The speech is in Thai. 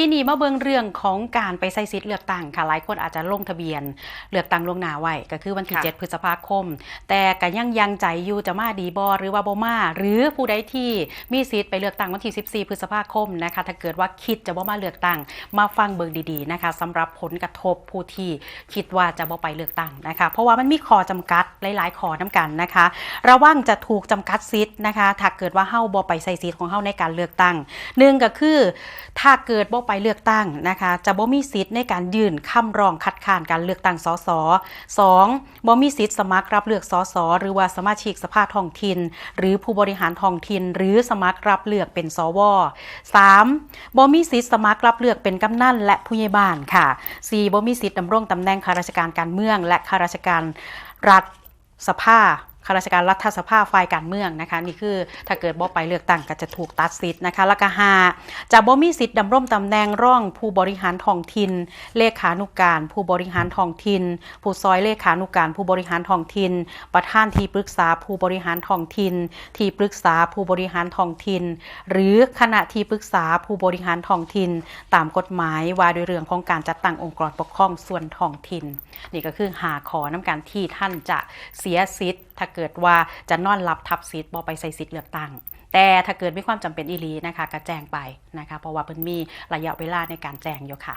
ที่นี่มาเบิ่งเรื่องของการไปใช้สิทธิ์เลือกตั้งค่ะหลายคนอาจจะลงทะเบียน เลือกตั้งล่วงหน้าไว้ก็คือวันที่ค่ะ7พฤษภาคม แต่ก็ยังยังใจอยู่จะมาดีบอหรือว่าบ่มา หรือผู้ใดที่มีสิทธิ์ไปเลือกตั้งวันที่ 14 พฤษภาคมนะคะถ้าเกิดว่าคิดจะบ่มาเลือกตั้ง มาฟังเบิ่งดีๆนะคะสำหรับผลกระทบผู้ที่คิดว่าจะบ่ไปเลือกตั้งนะคะ เพราะว่ามันมีข้อจำกัดหลายๆข้อนํกันนะคะ ระวังจะถูกจำกัดสิทธิ์นะคะถ้าเกิดว่าเฮาบ่ไปใส่สิทธิ์ของเฮาในการเลือกตั้งหนึ่งก็คือถ้าเกิดบ่ไปเลือกตั้งนะคะ จะบ่มีสิทธิ์ในการยื่นคำร้องคัดค้านการเลือกตั้งสสสองบ่มีสิทธิ์สมัครรับเลือกสสหรือว่าสมาชิกสภาท้องถิ่น หรือผู้บริหารท้องถิ่น หรือสมัครรับเลือกเป็นสวสามบ่มีสิทธิ์สมัครรับเลือกเป็นกำนันและผู้ใหญ่บ้านค่ะสี่บ่มีสิทธิ์ดำรงตำแหน่งข้าราชการการเมือง และข้าราชการรัฐสภา ข้าราชการรัฐสภาฝ่ายการเมืองนะคะนี่คือถ้าเกิดบ่ไปเลือกตั้งก็จะถูกตัดสิทธิ์นะคะแล้วก็หาจะบ่มีสิทธิ์ดำรงตำแหน่งร่องผู้บริหารท้องถิ่นเลขานุการ ผู้บริหารท้องถิ่นผู้ซอยเลขานุการ ผู้บริหารท้องถิ่นประธานที่ปรึกษาผู้บริหารท้องถิ่นที่ปรึกษาผู้บริหารท้องถิ่นหรือคณะที่ปรึกษาผู้บริหารท้องถิ่นตามกฎหมายว่าด้วยเรื่องของการจัดตั้งองค์กรปกครองส่วนท้องถิ่นนี่ก็คือหาขอน้ำการที่ท่านจะเสียสิทธิ์ ถ้าเกิดว่าจะนอนรับทับสิทบอไปใส่สิทเลือกตั้งแต่ถ้าเกิดมีความจำเป็นอีลีนะคะก็แจ้งไปนะคะ เพราะว่าเพิ่นมีระยะเวลาในการแจ้งอยู่ค่ะ